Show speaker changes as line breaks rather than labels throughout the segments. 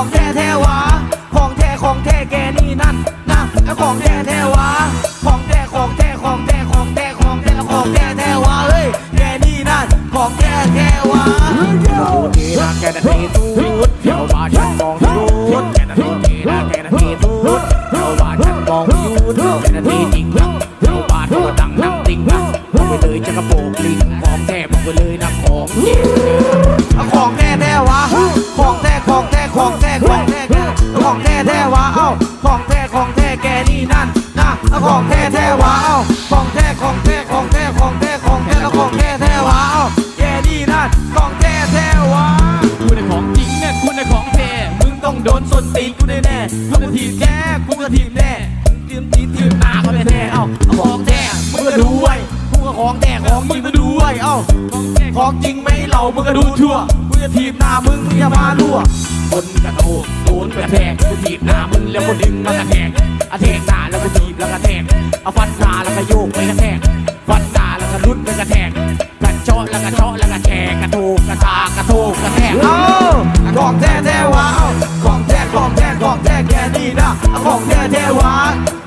ของแท้แท้วะของแท้ของแท้แกนี่นั่นนะของแท้แท้วะของแท้ของแท้ของแท้ของแท้ของแท้ของแท้แท้วะเฮ้ยแกนี่นั่นของแท้แท้วะเราดี
นะแกนาทีสุดเดี๋ว่าฉันมองสุดแกนาทีดีนะแกนาทีสุดเดี
๋ว่าฉันมองสุ
ด
แกนาทีจริงนะ
เดี๋
ว่าเธอดังนักติงนะ
งไปเลยจะกระโปงลิงของแท้บองไปเลยนะของจ
ริงของแท้แท้วะ ของแท้แท้วะเอ้าของแท้ของแท้แกนี่นั่นนะเอาของแท้แท้วะเอ้าของแท้ของแท้ของแท้ของแท้ของแท้แล้วของแท้แท้วะเอ้าแกนี่นั่นของแท้แท้วะกูในของจริงเนี่ยกูในของแท้มึงต้องโดนส้นตีนกูแน่แน่กูจะทีบแกกูจะทีบแน่ทีมทีมทีมหน้าเขาแท้เอ้าเอาของแท้มึงก็ดูไว้กูก็ของแท้ของมึงก็ดูไว้เอ้าของแท้ของจริงไหมเรามึงก็ดูชั่วมึงจะทีบหน้ามึงมึงอย่ามารั่ว แล้วก็ดึงมากระแทกกระแทกหน้าแล้วก็ถีบแล้วกระแทกเอาฟันหน้าแล้วก็โยกไปกระแท
กฟันหน้าแล้วก็ลุ
ดไปกระแทกกระเจ
าะแล้วก็เ
จาะแล้วก็แทกกระ
โถก
กระตาก
ระโถ
กกระแทกเอ้าของแท้แท้วะเอ้าของแท้ของแท้ของแท้แกนี่นะเอาของแท้แท้วะ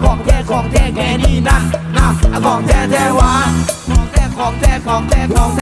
ของแท้ของแท้แกนี่นั่นะเอาของแท้แท้วะของแท้ของแท้ของแท้ของแท้